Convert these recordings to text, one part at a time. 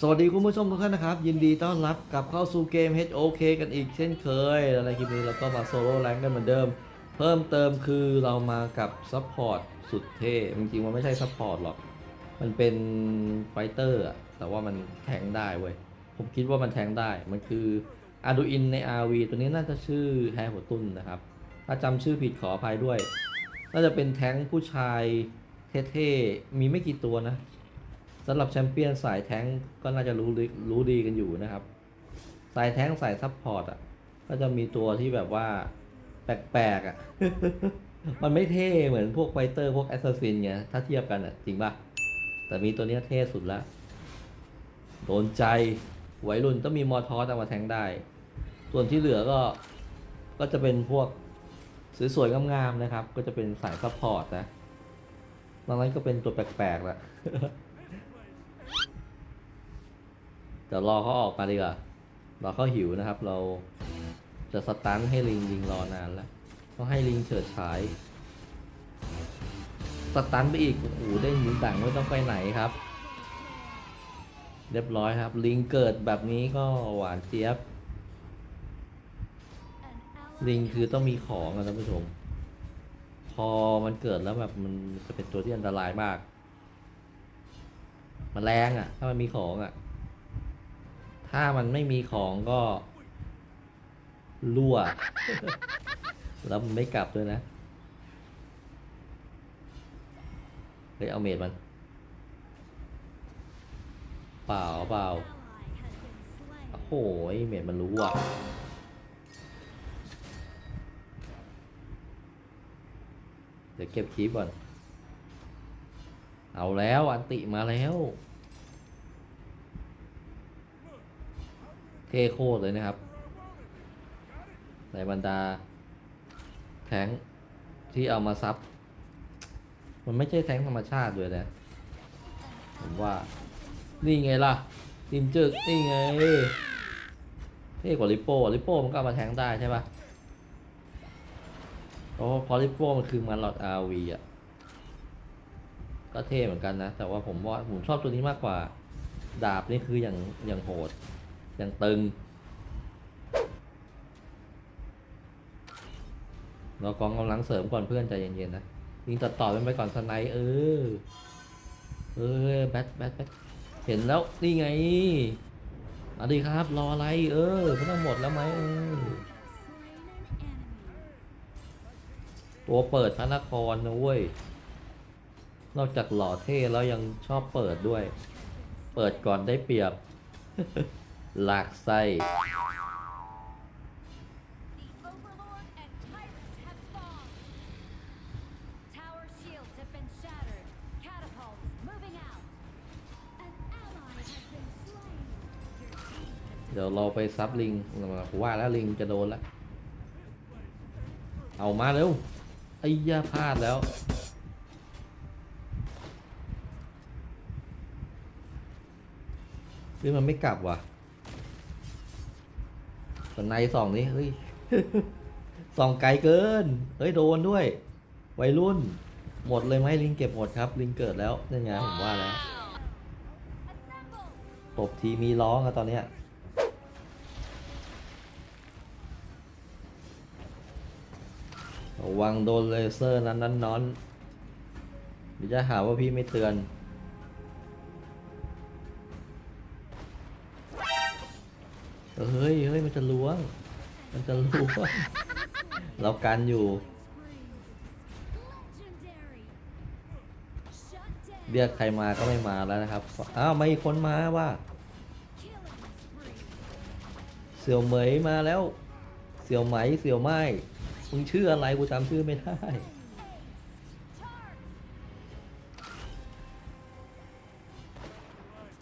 สวัสดีคุณผู้ชมทุกท่านนะครับ ยินดีต้อนรับกลับเข้าสู่เกม HOK กันอีกเช่นเคย และในคลิปนี้เราก็มาโซโล่แรงกันเหมือนเดิม เพิ่มเติมคือเรามากับซัพพอร์ตสุดเท่จริงๆมันไม่ใช่ซัพพอร์ตหรอก มันเป็นไฟเตอร์อะแต่ว่ามันแทงได้เว้ย ผมคิดว่ามันแทงได้ มันคืออาดูอินใน RV ตัวนี้น่าจะชื่อแฮร์หัวตุ้นนะครับ ถ้าจำชื่อผิดขออภัยด้วย น่าจะเป็นแทงผู้ชายเท่ๆ มีไม่กี่ตัวนะ สำหรับแชมเปี้ยนสายแท้งก็น่าจะรู้รู้ดีกันอยู่นะครับ สายแท้งสายซัพพอร์ตอะ ก็จะมีตัวที่แบบว่า แปลกๆอะ มันไม่เท่เหมือนพวกไฟเตอร์พวกแอสซัสซินไงถ้าเทียบกันอะ จริงป่ะ แต่มีตัวนี้เท่สุดละโดนใจวัยรุ่นต้องมีมอทอสเอามาแทงได้ ส่วนที่เหลือก็ก็จะเป็นพวกสวยๆงามๆนะครับ ก็จะเป็นสายซัพพอร์ตนะนอกนั้นก็เป็นตัวแปลกๆละ เดี๋ยวรอเขาออกมาดีกว่า รอเขาหิวนะครับ เราจะสตันให้ลิงลิงรอนานแล้วต้องให้ลิงเฉิดฉาย สตันไปอีก โอ้โหได้ยินดังไม่ต้องไปไหนครับ เรียบร้อยครับ ลิงเกิดแบบนี้ก็หวานเจี๊ยบ ลิงคือต้องมีของอะท่านผู้ชม พอมันเกิดแล้วแบบมันจะเป็นตัวที่อันตรายมาก มันแรงอะ่ะ ถ้ามันมีของอะ่ะ ถ้ามันไม่มีของก็รั่ว แล้วมันไม่กลับด้วยนะ เฮ้ยเอาเมดมัน เปล่าเปล่าโอ้โหเมดมันรู้อะเดี๋ยวเก็บคลิปก่อน เอาแล้ว อันติมาแล้ว เท่โคตรเลยนะครับ ในบรรดาแทงที่เอามาซับ มันไม่ใช่แทงธรรมชาติด้วยนะ ผมว่า นี่ไงล่ะทีมจึกนี่ไงเท่กว่าลิโป้ลิโป้มันก็ามาแทงได้ใช่ปะเพราะพอลิโป้มันคือมันหลอดอาวีอะ ก็เท่เหมือนกันนะ แต่ว่าผมว่าผมชอบตัวนี้มากกว่า ดาบนี่คืออย่างอย่างโหด ย่างตึงเรากองกำลังเสริมก่อนเพื่อนใจเย็นๆนะยิงตัดต่อเป็นไปก่อนสไนเออเออแบทแบทแบทเห็นแล้วนี่ไงอะดีครับ รออะไร เออไม่ต้องหมดแล้วไหมเออตัวเปิดพระนครนะเว้ย นอกจากหล่อเท่แล้วยังชอบเปิดด้วย เปิดก่อนได้เปรียบ หลักไส้เดี๋ยวเราไปซับลิงว่าแล้วลิงจะโดนแล้ว เอามาเร็ว ไอ้ยาพลาดแล้ว คือมันไม่กลับว่ะ สไนสองนี้เฮ้ยสองไกลเกิน เฮ้ยโดนด้วย วัยรุ่น หมดเลยไหมลิงเก็บหมดครับ ลิงเกิดแล้วนี่ไงผมว่าแล้วตบทีมีร้องอะตอนเนี้ยระวังโดนเลเซอร์นั้นนั้นนอนเดี๋ยวจะหาว่าพี่ไม่เตือน เฮ้ยเฮ้ยมันจะล้วง มันจะล้วง เรากันอยู่ เรียกใครมาก็ไม่มาแล้วนะครับ อ้าวไม่คนมาว่า เสี่ยวเหมยมาแล้ว เสี่ยวไหม เสี่ยวไม้มึงชื่ออะไรกูจำชื่อไม่ได้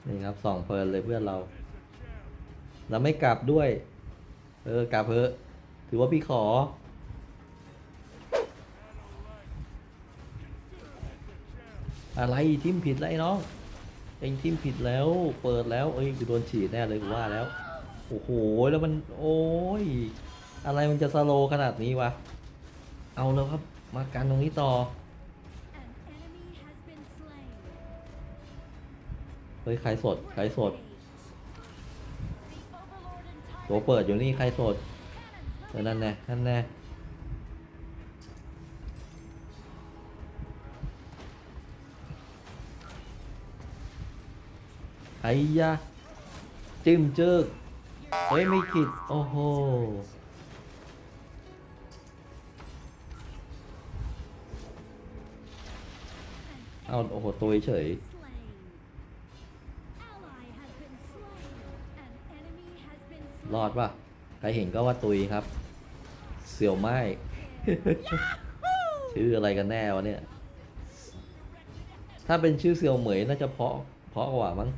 นี่ครับสองเพลินเลยเพื่อนเรา เราไม่กลับด้วย เออกลับเถอะถือว่าพี่ขอ อะไรทิมผิดแล้วไอ้น้องเองทิมผิดแล้วเปิดแล้วเอ้ยกูโดนฉีดแน่เลยกูว่าแล้วโอ้โหแล้วมันโอ้ยอะไรมันจะสโลว์ขนาดนี้วะเอาแล้วครับมากันตรงนี้ต่อ An enemy has been slain. เฮ้ยใครสดใครสด Rampage. ตัวเปิดอยู่นี่ใครโสดเออนั่นแน่นั่นแน่ไอ้ยะจิ้มจึกเฮ้ยไม่ขิด โอ้โหเอาโอ้โหตัวเฉย รอดป่ะใครเห็นก็ว่าตุยครับ เสี่ยวไม้ ชื่ออะไรกันแน่วะเนี่ย ถ้าเป็นชื่อเสี่ยวเหมยน่าจะเพราะ เพราะกว่ามั้ง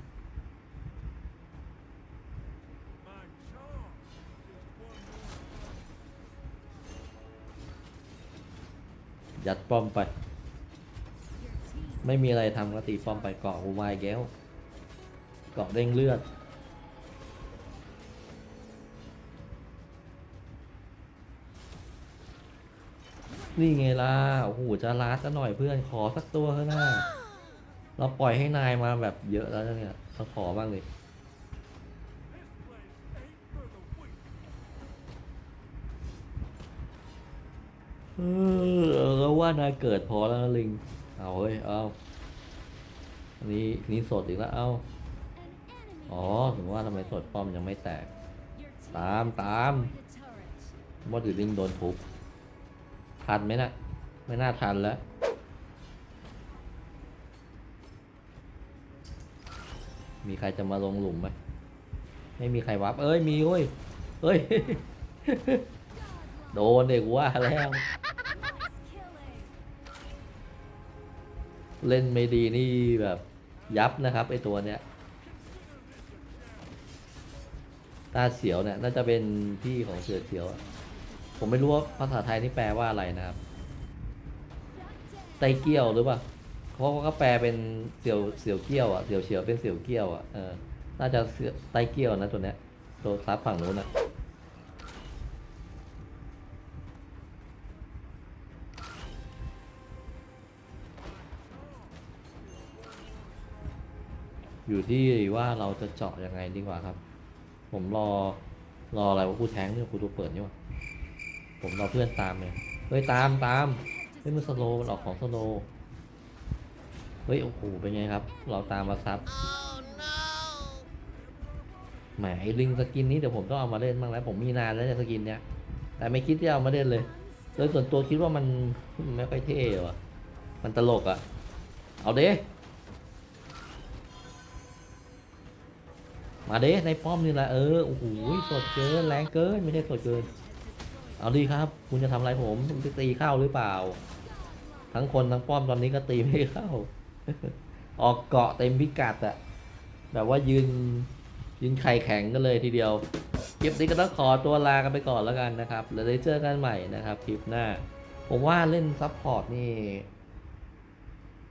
ยัดป้อมไป Your team ไม่มีอะไรทำก็ตีป้อมไปเกาะกูวายแก้ว เกาะเด้งเลือด นี่ไงล่ะ โอ้โห จะลาดซะหน่อยเพื่อน ขอสักตัวเถอะนะเราปล่อยให้นายมาแบบเยอะแล้วเนี่ยเราขอบ้างเลยเออเราว่านายเกิดพอแล้วนะลิง เอาเฮ้ย เอาอันนี้นี้สดอีกแล้ว เอาอ๋อ ถึงว่าทำไมสดป้อมยังไม่แตก ตามตามว่าถือลิงโดนทุบ ทันไหมนะไม่น่าทันแล้วมีใครจะมาลงหลุมไหมไม่มีใครวับ เอ้ย มีเว้ยเฮ้ย โดนเด็กว่าแล้ว Nice killing. เล่นไม่ดีนี่แบบยับนะครับไอตัวเนี้ย ตาเสียวเนี่ยน่าจะเป็นพี่ของเสือเสียวอะ ผมไม่รู้ว่าภาษาไทยนี่แปลว่าอะไรนะครับไตเกี้ยวหรือเปล่าเพราะว่าก็แปลเป็นเสี่ยวเสี่ยวเกี้ยวอะเสี่ยวเฉียวเป็นเสี่ยวเกี้ยวอะเออน่าจะเสี่ยวไตเกี้ยวนะตัวเนี้ยตัวซับฝั่งนู้นอะอยู่ที่ว่าเราจะเจาะยังไงดีกว่าครับ ผมรอรออะไรว่ากูแทงเนี่ยกูตัวเปิดนี่วะ ผมรอเพื่อนตามเลยเฮ้ยตามตามเฮ้ยมันสโลมันออกของสโลเฮ้ยโอ้โหเป็นไงครับ เราตามมาซับแหมไอ้ลิงสกินนี้เดี๋ยวผมต้องเอามาเล่นบ้างแล้ว ผมมีนานแล้วเนี่ยสกินเนี้ยแต่ไม่คิดที่เอามาเล่นเลยโดยส่วนตัวคิดว่ามันไม่ค่อยเท่ว่ะมันตลกอะ่ะ เอาเด้มาเด้ในป้อมนี่แหละเออโอ้โหสดเกินแรงเกินไม่ได้สดเกิน เอาดีครับ คุณจะทำอะไรผมจะตีเข้าหรือเปล่า ทั้งคนทั้งป้อมตอนนี้ก็ตีไม่เข้า ออกเกาะเต็มพิกัดอะแบบว่ายืนยืนไข่แข็งกันเลยทีเดียว คลิปนี้ก็ต้องขอตัวลากันไปก่อนแล้วกันนะครับ แล้วได้เจอกันใหม่นะครับคลิปหน้า ผมว่าเล่นซับพอร์ตนี่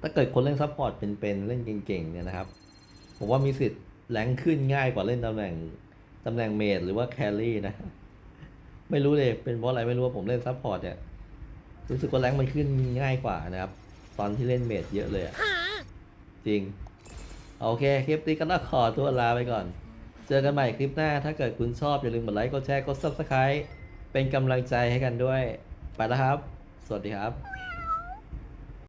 ถ้าเกิดคนเล่นซับพอร์ตเป็นๆเล่นเก่งๆเนี่ยนะครับ ผมว่ามีสิทธิ์แรงขึ้นง่ายกว่าเล่นตำแหน่งตำแหน่งเมดหรือว่าแครี่นะ ไม่รู้เลยเป็นเพราะอะไรไม่รู้ว่าผมเล่นซับพอร์ตเนี่ยรู้สึกว่าแรงมันขึ้นง่ายกว่านะครับ ตอนที่เล่นเมดเยอะเลยอะจริง โอเค คลิปนี้ก็ต้องขอตัวลาไปก่อน เจอกันใหม่คลิปหน้า ถ้าเกิดคุณชอบอย่าลืมกดไลค์กดแชร์กด subscribe เป็นกำลังใจให้กันด้วย ไปแล้วครับ สวัสดีครับ